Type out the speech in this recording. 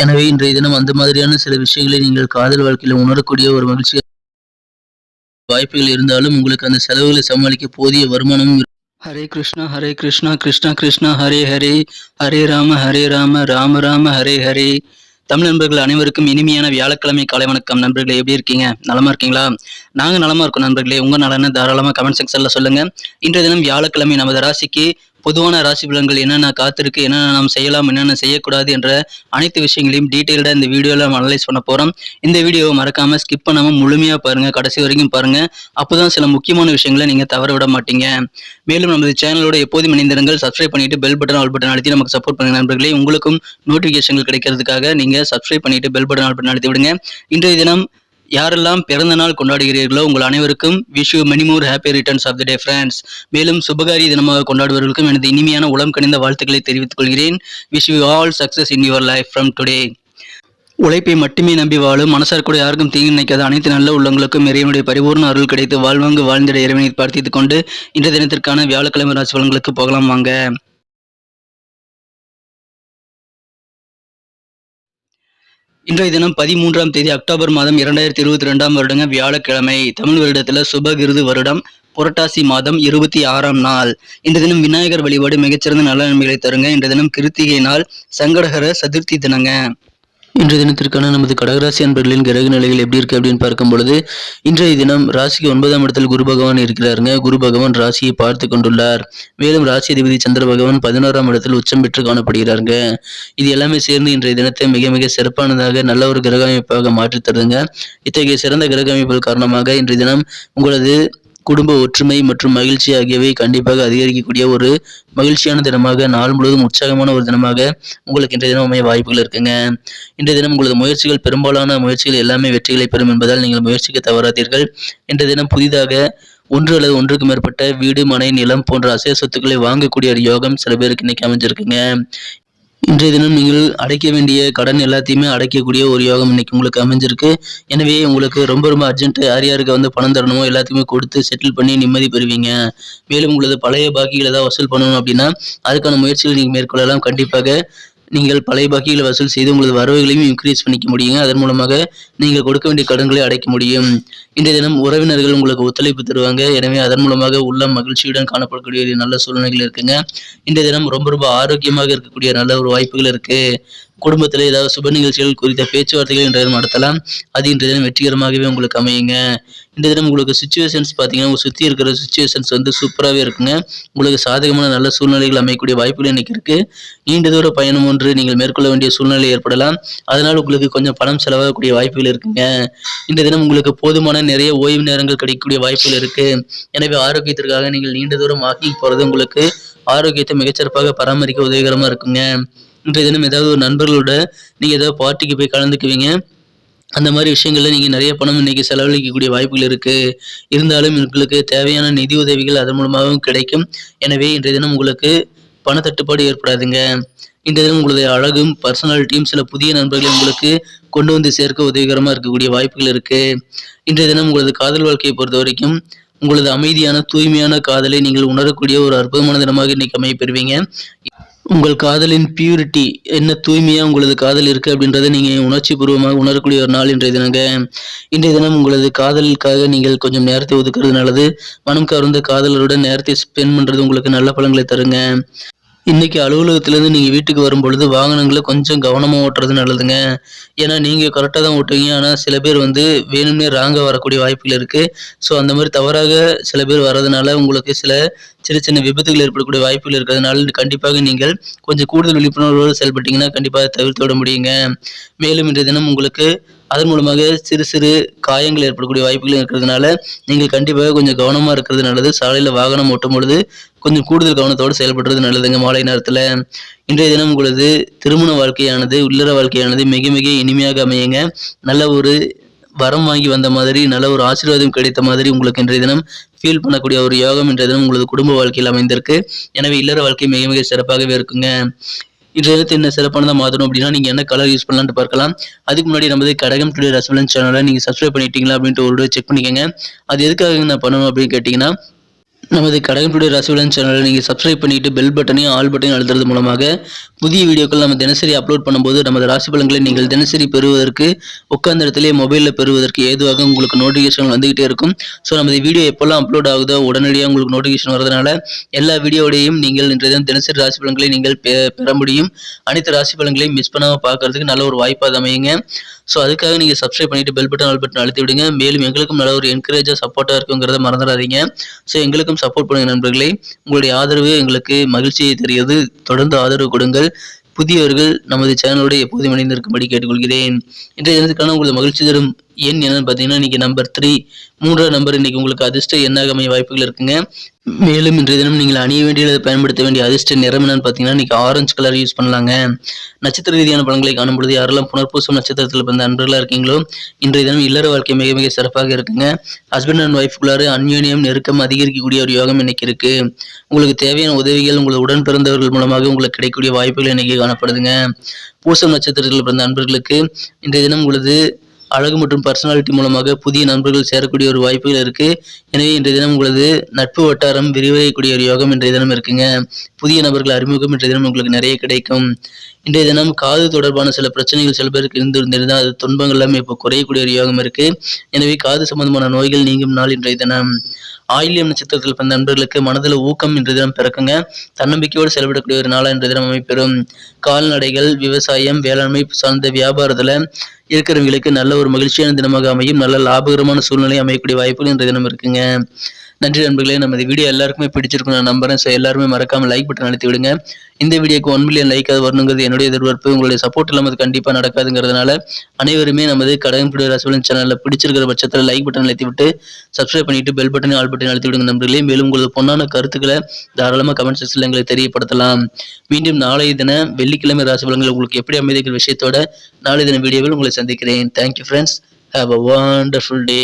எனவே இன்றைய தினம் அந்த மாதிரியான சில விஷயங்களை நீங்கள் காதல் வாழ்க்கையில் உணரக்கூடிய ஒரு மகிழ்ச்சி வாய்ப்புகள் இருந்தாலும் உங்களுக்கு அந்த செலவுகளை சமாளிக்க போதிய வருமானமும் ஹரே கிருஷ்ணா ஹரே கிருஷ்ணா கிருஷ்ணா கிருஷ்ணா ஹரே ஹரே ஹரே ராம ஹரே ராம ராம ராம ஹரே ஹரே. தமிழ் நண்பர்கள் அனைவருக்கும் இனிமையான வியாழக்கிழமை காலை வணக்கம். நண்பர்களே எப்படி இருக்கீங்க? நலமா இருக்கீங்களா? நாங்க நலமா இருக்கோம் நண்பர்களே. உங்க நலனை தாராளமா கமெண்ட் செக்ஷன்ல சொல்லுங்க. இன்றைய தினம் வியாழக்கிழமை நமது ராசிக்கு பொதுவான ராசி பலன்கள் என்னென்ன காத்திருக்கு என்னென்ன நாம் செய்யலாம் என்னென்ன செய்யக்கூடாது என்ற அனைத்து விஷயங்களையும் டீட்டெயில்டாக இந்த வீடியோவில் நம்ம அனலைஸ் பண்ண போகிறோம் இந்த வீடியோவை மறக்காமல் ஸ்கிப் பண்ணாமல் முழுமையாக பாருங்க. கடைசி வரைக்கும் பாருங்க. அப்போதான் சில முக்கியமான விஷயங்களை நீங்கள் தவற விட மாட்டீங்க. மேலும் நமது சேனலோட எப்போதும் இணைந்திருங்கள். சப்ஸ்கிரைப் பண்ணிட்டு பெல் பட்டன் ஆல் பட்டன் அழுத்தி நமக்கு சப்போர்ட் பண்ணுங்க நண்பர்களே. உங்களுக்கும் நோட்டிஃபிகேஷன்கள் கிடைக்கிறதுக்காக நீங்கள் சப்ஸ்கிரைப் பண்ணிட்டு பெல் பட்டன் ஆல் பட்டன் அழுத்தி விடுங்க. இன்றைய தினம் யாரெல்லாம் பிறந்த நாள் கொண்டாடுகிறீர்களோ உங்கள் அனைவருக்கும் wish you many more happy returns of the day friends மேலும் சுபகாரி தினமாக கொண்டாடுபவர்களுக்கும் எனது இனிமையான உளம் கணிந்த வாழ்த்துக்களை தெரிவித்துக் கொள்கிறேன். Wish you all success in your life from today உழைப்பை மட்டுமே நம்பி வாழும் மனசார் கூட யாருக்கும் தீங்கு நினைக்காத அனைத்து நல்ல உள்ளங்களுக்கும் இறைவனுடைய பரிபூர்ண அருள் கிடைத்து வாழ்வாங்கு வாழ்ந்திட இறைவனை பிரார்த்தித்துக் கொண்டு இன்றைய தினத்திற்கான வியாழக்கிழமை ராசி பலன்களுக்கு போகலாம் வாங்க. இன்றைய தினம் பதிமூன்றாம் தேதி அக்டோபர் மாதம் இரண்டாயிரத்தி இருபத்தி ரெண்டாம் வருடங்க வியாழக்கிழமை தமிழ் வருடத்துல சுபகிருது வருடம் புரட்டாசி மாதம் இருபத்தி ஆறாம் நாள். இந்த தினம் விநாயகர் வழிபாடு மிகச்சிறந்த நல்ல நன்மைகளை தருங்க. இந்த தினம் கிருத்திகை நாள் சங்கடகர சதுர்த்தி தினங்க. இன்றைய தினத்திற்கான நமது கடகராசி அன்பர்களின் கிரக நிலைகள் எப்படி இருக்கு அப்படின்னு பார்க்கும் பொழுது இன்றைய தினம் ராசிக்கு ஒன்பதாம் இடத்தில் குரு பகவான் இருக்கிறாருங்க. குரு பகவான் ராசியை பார்த்து கொண்டுள்ளார். மேலும் ராசி அதிபதி சந்திர பகவான் பதினோராம் இடத்தில் உச்சம் பெற்று காணப்படுகிறாருங்க. இது எல்லாமே சேர்ந்து இன்றைய தினத்தை மிக மிக சிறப்பானதாக நல்ல ஒரு கிரக அமைப்பாக மாற்றித் தருதுங்க இத்தகைய சிறந்த கிரக அமைப்புகள் காரணமாக இன்றைய தினம் உங்களது குடும்ப ஒற்றுமை மற்றும் மகிழ்ச்சி ஆகியவை கண்டிப்பாக அதிகரிக்கக்கூடிய ஒரு மகிழ்ச்சியான தினமாக நாள் முழுவதும் உற்சாகமான ஒரு தினமாக உங்களுக்கு இன்றைய தினம் அமைய வாய்ப்புகள் இருக்குங்க. இன்றைய தினம் உங்களது முயற்சிகள் பெரும்பாலான முயற்சிகள் எல்லாமே வெற்றிகளை பெறும் என்பதால் நீங்கள் முயற்சிக்க தவறாதீர்கள். இன்றைய தினம் புதிதாக ஒன்று அல்லது ஒன்றுக்கு மேற்பட்ட வீடு மனை நிலம் போன்ற அசைய சொத்துக்களை வாங்கக்கூடிய ஒரு யோகம் சில பேருக்கு இன்னைக்கு அமைஞ்சிருக்குங்க. இன்றைய தினம் நீங்கள் அடைக்க வேண்டிய கடன் எல்லாத்தையுமே அடைக்கக்கூடிய ஒரு யோகம் இன்னைக்கு உங்களுக்கு அமைஞ்சிருக்கு. எனவே உங்களுக்கு ரொம்ப ரொம்ப அர்ஜென்ட் யார் யாருக்கு வந்து பணம் தரணுமோ எல்லாத்தையுமே கொடுத்து செட்டில் பண்ணி நிம்மதி பெறுவீங்க. மேலும் உங்களது பழைய பாக்கிகள் ஏதாவது வசூல் பண்ணணும் அப்படின்னா அதுக்கான முயற்சிகள் நீங்கள் மேற்கொள்ளலாம். கண்டிப்பாக நீங்கள் பழைய பாக்கிகளை வசூல் செய்து உங்களது வரவுகளையும் இன்க்ரீஸ் பண்ணிக்க முடியுங்க. அதன் மூலமாக நீங்கள் கொடுக்க வேண்டிய கடன்களை அடைக்க முடியும். இன்றைய தினம் உறவினர்கள் உங்களுக்கு ஒத்துழைப்பு தருவாங்க. எனவே அதன் மூலமாக உள்ள மகிழ்ச்சியுடன் காணப்படக்கூடிய நல்ல சூழ்நிலைகள் இருக்குங்க. இன்றைய தினம் ரொம்ப ரொம்ப ஆரோக்கியமாக இருக்கக்கூடிய நல்ல ஒரு வாய்ப்புகள் இருக்கு. குடும்பத்தில் ஏதாவது சுப நிகழ்ச்சிகள் குறித்த பேச்சுவார்த்தைகள் இன்றைய தினம் நடத்தலாம். அது இன்றைய தினம் வெற்றிகரமாகவே உங்களுக்கு அமையுங்க. இந்த தினம் உங்களுக்கு சுச்சுவேஷன்ஸ் பார்த்தீங்கன்னா உங்கள் சுற்றி இருக்கிற சுச்சுவேஷன்ஸ் வந்து சூப்பராகவே இருக்குங்க. உங்களுக்கு சாதகமான நல்ல சூழ்நிலைகள் அமையக்கூடிய வாய்ப்புகள் இன்னைக்கு இருக்குது நீண்ட தூர பயணம் ஒன்று நீங்கள் மேற்கொள்ள வேண்டிய சூழ்நிலை ஏற்படலாம். அதனால் உங்களுக்கு கொஞ்சம் பணம் செலவாகக்கூடிய வாய்ப்புகள் இருக்குங்க. இந்த தினம் உங்களுக்கு போதுமான நிறைய ஓய்வு நேரங்கள் கிடைக்கக்கூடிய வாய்ப்புகள் இருக்கு. எனவே ஆரோக்கியத்திற்காக நீங்கள் நீண்ட தூரம் வாக்கிங் போகிறது உங்களுக்கு ஆரோக்கியத்தை மிகச்சிறப்பாக பராமரிக்க உதவிகரமாக இருக்குங்க. இன்றைய தினம் ஏதாவது ஒரு நண்பர்களோட நீங்க ஏதாவது பார்ட்டிக்கு போய் கலந்துக்குவீங்க. அந்த மாதிரி விஷயங்கள்ல நீங்க நிறைய பணம் இன்னைக்கு செலவழிக்கக்கூடிய வாய்ப்புகள் இருக்கு. இருந்தாலும் உங்களுக்கு தேவையான நிதி உதவிகள் அதன் மூலமாகவும் கிடைக்கும். எனவே இன்றைய தினம் உங்களுக்கு பண தட்டுப்பாடு ஏற்படாதுங்க. இந்த தினம் உங்களுடைய அழகும் பர்சனாலிட்டியும் சில புதிய நண்பர்களை உங்களுக்கு கொண்டு வந்து சேர்க்க உதவிகரமா இருக்கக்கூடிய வாய்ப்புகள் இருக்கு. இன்றைய தினம் உங்களது காதல் வாழ்க்கையை பொறுத்த வரைக்கும் உங்களது அமைதியான தூய்மையான காதலை நீங்கள் உணரக்கூடிய ஒரு அற்புதமான தினமாக இன்னைக்கு அமைய பெறுவீங்க. உங்கள் காதலின் பியூரிட்டி என்ன தூய்மையா உங்களது காதல் இருக்கு அப்படின்றத நீங்க உணர்ச்சி பூர்வமாக உணரக்கூடிய ஒரு நாள் இன்றைய தினங்க. இன்றைய தினம் உங்களது காதலுக்காக நீங்கள் கொஞ்சம் நேரத்தை ஒதுக்குறது நல்லது. மனம் கவர்ந்த காதலருடன் நேரத்தை ஸ்பெண்ட் பண்றது உங்களுக்கு நல்ல பலன்களை தருங்க. இன்னைக்கு அலுவலகத்திலேருந்து நீங்கள் வீட்டுக்கு வரும் பொழுது வாகனங்களை கொஞ்சம் கவனமாக ஓட்டுறது நல்லதுங்க. ஏன்னா நீங்கள் கரெக்டாக தான் ஓட்டுவீங்க. ஆனால் சில பேர் வந்து வேணும்னே ராங்காக வரக்கூடிய வாய்ப்புகள் இருக்குது ஸோ அந்த மாதிரி தவறாக சில பேர் வர்றதுனால உங்களுக்கு சில சின்ன சின்ன விபத்துகள் ஏற்படக்கூடிய வாய்ப்புகள் இருக்கிறதுனால கண்டிப்பாக நீங்கள் கொஞ்சம் கூடுதல் விழிப்புணர்வோடு செயல்பட்டீங்கன்னா கண்டிப்பாக தவிர்த்து விட முடியுங்க. மேலும் இன்றைய தினம் உங்களுக்கு அதன் மூலமாக சிறு சிறு காயங்கள் ஏற்படக்கூடிய வாய்ப்புகள் இருக்கிறதுனால நீங்கள் கண்டிப்பாக கொஞ்சம் கவனமாக இருக்கிறது நல்லது. சாலையில் வாகனம் ஓட்டும் பொழுது கொஞ்சம் கூடுதல் கவனத்தோடு செயல்படுறது நல்லதுங்க மாலை நேரத்தில் இன்றைய தினம் உங்களது திருமண வாழ்க்கையானது உள்ளர வாழ்க்கையானது மிக மிக இனிமையாக அமையுங்க. நல்ல ஒரு வரம் வாங்கி வந்த மாதிரி நல்ல ஒரு ஆசீர்வாதம் கிடைத்த மாதிரி உங்களுக்கு இன்றைய தினம் ஃபீல் பண்ணக்கூடிய ஒரு யோகம் இன்றைய தினம் உங்களது குடும்ப வாழ்க்கையில் அமைந்திருக்கு. எனவே இல்லற வாழ்க்கை மிக மிக சிறப்பாகவே இருக்குங்க. இன்றைய தினத்தை என்ன சிறப்பானதாக மாற்றணும் அப்படின்னா நீங்கள் என்ன கலர் யூஸ் பண்ணலான்னு பார்க்கலாம். அதுக்கு முன்னாடி நமது கடகம் டுடே ரசபலன் சேனலை நீங்கள் சப்ஸ்கிரைப் பண்ணிட்டீங்களா அப்படின்ட்டு ஒரு செக் பண்ணிக்கோங்க. அது எதுக்காக நான் பண்ணணும் அப்படின்னு கேட்டிங்கன்னா நமது கடகம்புடைய ராசிபலன் சேனலை நீங்கள் சப்ஸ்கிரைப் பண்ணிட்டு பெல் பட்டனையும் ஆல் பட்டனையும் அழுத்துறது மூலமாக புதிய வீடியோக்கள் நம்ம தினசரி அப்லோட் பண்ணும்போது நமது ராசி பலன்களை நீங்கள் தினசரி பெறுவதற்கு உட்கார்ந்த இடத்துலேயே மொபைலில் பெறுவதற்கு ஏதுவாக உங்களுக்கு நோட்டிஃபிகேஷன் வந்துகிட்டே இருக்கும். ஸோ நமது வீடியோ எப்போல்லாம் அப்லோட் ஆகுதோ உடனடியாக உங்களுக்கு நோட்டிஃபிகேஷன் வரதுனால எல்லா வீடியோடையும் நீங்கள் இன்றைய தினம் தினசரி ராசி பலன்களை நீங்கள் பெ- பெற முடியும். அனைத்து ராசி பலன்களையும் மிஸ் பண்ணாமல் பார்க்கறதுக்கு நல்ல ஒரு வாய்ப்பாக அமையுங்க. ஸோ அதுக்காக நீங்கள் சப்ஸ்கிரைப் பண்ணிட்டு பெல் பட்டன் ஆல் பட்டன் அழுத்தி விடுங்க. மேலும் எங்களுக்கும் நல்ல ஒரு என்கரேஜாக சப்போர்ட்டாக இருக்குங்கிறத மறந்துடாதீங்க. ஸோ எங்களுக்கும் சப்போர்ட் பண்ணுங்கள் நண்பர்களே. உங்களுடைய ஆதரவு எங்களுக்கு மகிழ்ச்சியை தெரிகிறது. தொடர்ந்து ஆதரவு கொடுங்கள். புதியவர்கள் நமது சேனலோடு எப்போதும் இணைந்திருக்கும்படி கேட்டுக்கொள்கிறேன். இன்றைய தினத்துக்கான உங்களது மகிழ்ச்சி தரும் எண் என்னன்னு பார்த்தீங்கன்னா இன்னைக்கு நம்பர் த்ரீ மூன்றாவது நம்பர் இன்னைக்கு உங்களுக்கு அதிர்ஷ்ட எண்ணாக அமைய வாய்ப்புகள் இருக்குங்க. மேலும் இன்றைய தினம் நீங்கள் அணிய வேண்டியது பயன்படுத்த வேண்டிய அதிர்ஷ்ட நிறம் என்னன்னு பார்த்தீங்கன்னா இன்னைக்கு ஆரஞ்சு கலர் யூஸ் பண்ணலாங்க. நட்சத்திர ரீதியான பலன்களை காணும் பொழுது யாரெல்லாம் புனர்பூசம் நட்சத்திரத்தில் பிறந்த அன்பர்களாக இருக்கீங்களோ இன்றைய தினம் இல்லற வாழ்க்கை மிக மிக சிறப்பாக இருக்குங்க. ஹஸ்பண்ட் அண்ட் ஒய்ஃபுக்குள்ளார அந்யோன்யம் நெருக்கம் அதிகரிக்கக்கூடிய ஒரு யோகம் இன்னைக்கு இருக்கு. உங்களுக்கு தேவையான உதவிகள் உங்களது உடன் பிறந்தவர்கள் மூலமாக உங்களுக்கு கிடைக்கக்கூடிய வாய்ப்புகள் இன்னைக்கு காணப்படுதுங்க. பூசம் நட்சத்திரத்தில் பிறந்த அன்பர்களுக்கு இன்றைய தினம் உங்களது அழகு மற்றும் பர்சனாலிட்டி மூலமாக புதிய நண்பர்கள் சேரக்கூடிய ஒரு வாய்ப்புகள் இருக்கு. எனவே இன்றைய தினம் உங்களது நட்பு வட்டாரம் விரிவடையக்கூடிய ஒரு யோகம் இன்றைய தினம் இருக்குங்க. புதிய நபர்கள் அறிமுகம் இன்றைய தினம் உங்களுக்கு நிறைய கிடைக்கும். இன்றைய தினம் காது தொடர்பான சில பிரச்சனைகள் சில பேருக்கு இருந்திருந்திருந்தால் அது துன்பங்கள் எல்லாமே இப்போ குறையக்கூடிய ஒரு யோகம் இருக்கு. எனவே காது சம்பந்தமான நோய்கள் நீங்கும் நாள் இன்றைய தினம். ஆயில்யம் நட்சத்திரத்தில் பிறந்த நண்பர்களுக்கு மனதில் ஊக்கம் என்ற தினம் பிறக்குங்க. தன்னம்பிக்கையோடு செயல்படக்கூடிய ஒரு நாளாக என்ற தினம் அமைப்பெறும். கால்நடைகள் விவசாயம் வேளாண்மை சார்ந்த வியாபாரத்தில் இருக்கிறவங்களுக்கு நல்ல ஒரு மகிழ்ச்சியான தினமாக அமையும். நல்ல லாபகரமான சூழ்நிலை அமையக்கூடிய வாய்ப்புகள் இன்றைய தினம் இருக்குங்க. நன்றி நண்பர்களே நம்ம இந்த வீடியோ எல்லாருக்குமே பிடிச்சிருக்கும் நான் நம்புறேன். ஸோ எல்லாருமே மறக்காம லைக் பட்டன் அழுத்தி விடுங்க. இந்த வீடியோக்கு ஒன் மில்லியன் லைக் அது வரணுங்கிறது என்னுடைய எதிர்பார்ப்பு. உங்களுடைய சப்போர்ட் இல்லாமல் கண்டிப்பாக நடக்காதுங்கிறதுனால அனைவருமே நமது கடகம்புடி ரசவலன் சேனலில் பிடிச்சிருக்கிற பட்சத்தில் லைக் பட்டன் அழுத்தி விட்டு சப்ஸ்கிரைப் பண்ணிட்டு பெல் பட்டன் ஆல் பட்டன் அழுத்தி விடுங்க நண்பர்களே. மேலும் உங்களது பொன்னான கருத்துக்களை தாராளமாக கமெண்ட் செக்ஷனில் எங்களை தெரியப்படுத்தலாம். மீண்டும் நாளைய தின வெள்ளிக்கிழமை ராசிபலங்கள் உங்களுக்கு எப்படி அமைதிக்கிற விஷயத்தோட நாளைய தின வீடியோவில் உங்களை சந்திக்கிறேன். Thank you friends have a wonderful day